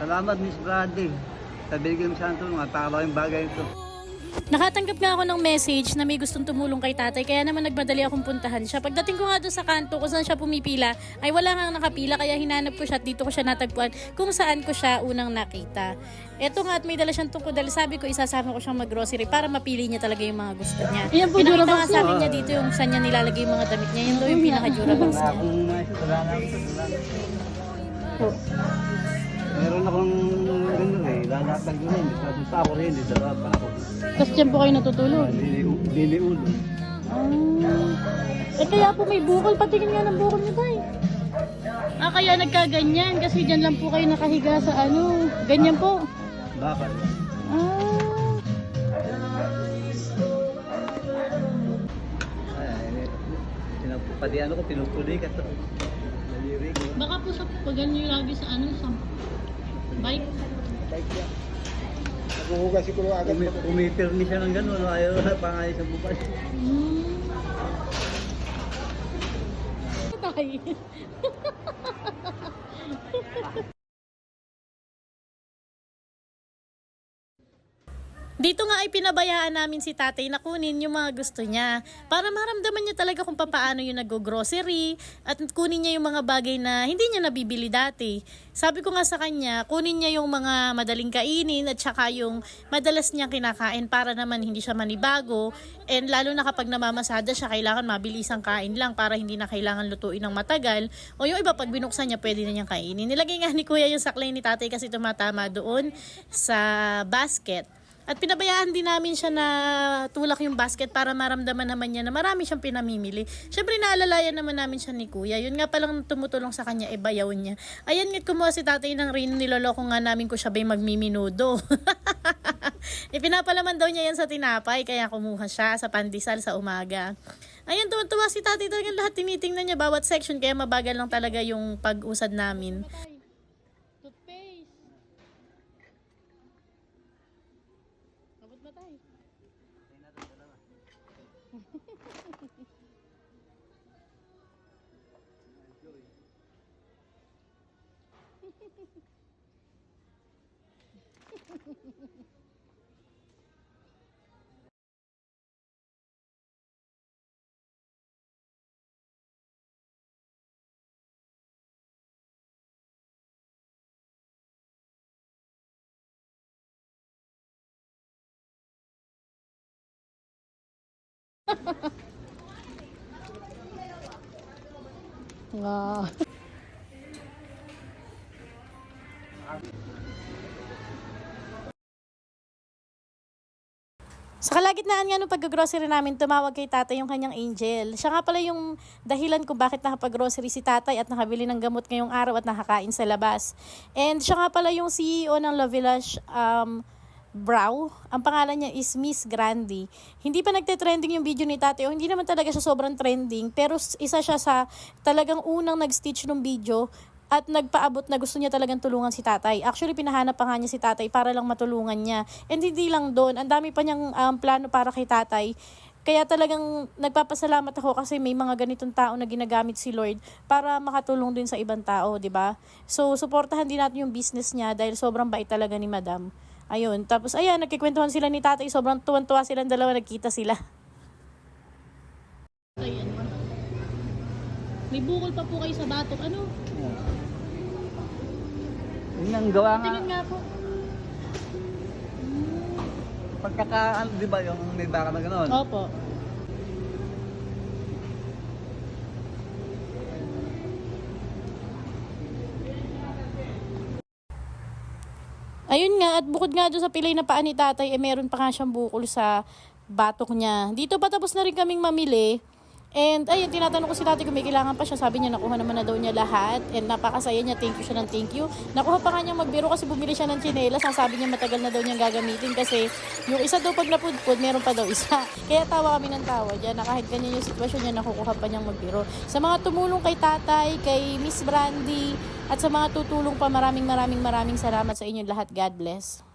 Salamat, Miss Bradley. Sa binigyan mo sa tulong at para yung bagay ito. Nakatanggap nga ako ng message na may gustong tumulong kay tatay kaya naman nagmadali akong puntahan siya. Pagdating ko nga doon sa kanto kung saan siya pumipila ay wala nga nakapila kaya hinanap ko siya at dito ko siya natagpuan kung saan ko siya unang nakita. Eto nga at may dala siyang tungkol dahil sabi ko isasama ko siyang mag-grocery para mapili niya talaga yung mga gusto niya. Ayan po, Pinakita nga sa akin niya dito yung saan niya nilalagay yung mga damit niya. Yun daw yung pinaka-durabox Wala niya. akong mais, wala na ako. Wala. Po. Meron akong ganun eh, lalatag yun eh. Sa ako rin, eh, dalawa pa ako. Tapos dyan po kayo natutulog. Dili, dili ulo. Ah. Eh kaya po may bukol. Patingin nga ng bukol niyo tayo. Ah, kaya nagkaganyan. Kasi dyan lang po kayo nakahiga sa ano. Ganyan po. Bakit? Ah. Ay, pinapadian ko, pinupuli ka to. Baka po sa pagganyo lagi sa ano, sa bike. Naguhugasin ko lang agad. Umi umipirni siya ng gano'n, ayaw na pangayos sa bukas. Hmm. Tay. Dito nga ay pinabayaan namin si tatay na kunin yung mga gusto niya para maramdaman niya talaga kung paano yung nag-grocery at kunin niya yung mga bagay na hindi niya nabibili dati. Sabi ko nga sa kanya, kunin niya yung mga madaling kainin at saka yung madalas niyang kinakain para naman hindi siya manibago and lalo na kapag namamasada siya, kailangan mabilisang kain lang para hindi na kailangan lutuin ng matagal o yung iba pag binuksan niya, pwede na niyang kainin. Nilagay nga ni kuya yung saklay ni tatay kasi tumatama doon sa basket. At pinabayaan din namin siya na tulak yung basket para maramdaman naman niya na marami siyang pinamimili. Siyempre naalalayan naman namin siya ni kuya. Yun nga palang tumutulong sa kanya, e bayaw niya. Ayan nga kumuha si tatay ng rin, niloloko nga namin ko siya ba'y magmiminudo. Ipinapalaman daw niya yan sa tinapay, kaya kumuha siya sa pandesal sa umaga. Ayan, tuwa si tatay talagang lahat tinitingnan niya bawat section, kaya mabagal lang talaga yung pag-usad namin. Abot ba tayo? Wow. Sa kalagitnaan nga nung pag-grocery namin, tumawag kay tatay yung kanyang angel. Siya nga pala yung dahilan kung bakit nakapag-grocery si tatay at nakabili ng gamot ngayong araw at nakakain sa labas. And siya nga pala yung CEO ng La Village um, Brow. Ang pangalan niya is Miss Grandi. Hindi pa nagte-trending yung video ni tatay o hindi naman talaga siya sobrang trending pero isa siya sa talagang unang nag-stitch ng video at nagpaabot na gusto niya talagang tulungan si tatay. Actually, pinahanap pa nga niya si tatay para lang matulungan niya. And hindi lang doon, ang dami pa niyang um, plano para kay tatay. Kaya talagang nagpapasalamat ako kasi may mga ganitong tao na ginagamit si Lord para makatulong din sa ibang tao, 'di ba? So, suportahan din natin yung business niya dahil sobrang bait talaga ni Madam. Ayun, tapos ayan, nagkikwentuhan sila ni tatay, sobrang tuwan-tuwa silang dalawa, nagkita sila. Ayan. May bukol pa po kayo sa batok. Ano? Yun ang gawa nga, Tingin nga po. pagkaka, ano, di ba yung may baka na gano'n? Opo. Ayun nga, at bukod nga doon sa pilay na paa ni tatay, eh meron pa nga siyang bukol sa batok niya. Dito pa tapos na rin kaming mamili. And ayun, tinatanong ko si tatay kung may kailangan pa siya. Sabi niya, nakuha naman na daw niya lahat. And napakasaya niya, thank you siya ng thank you. Nakuha pa nga niya magbiro kasi bumili siya ng tsinelas. Sabi niya matagal na daw niyang gagamitin kasi yung isa daw pag napudpud, meron pa daw isa. Kaya tawa kami ng tawa dyan na kahit ganyan yung sitwasyon niya, nakukuha pa niyang magbiro. Sa mga tumulong kay tatay, kay Miss Brandy, at sa mga tutulong pa, maraming maraming maraming salamat sa inyo lahat. God bless.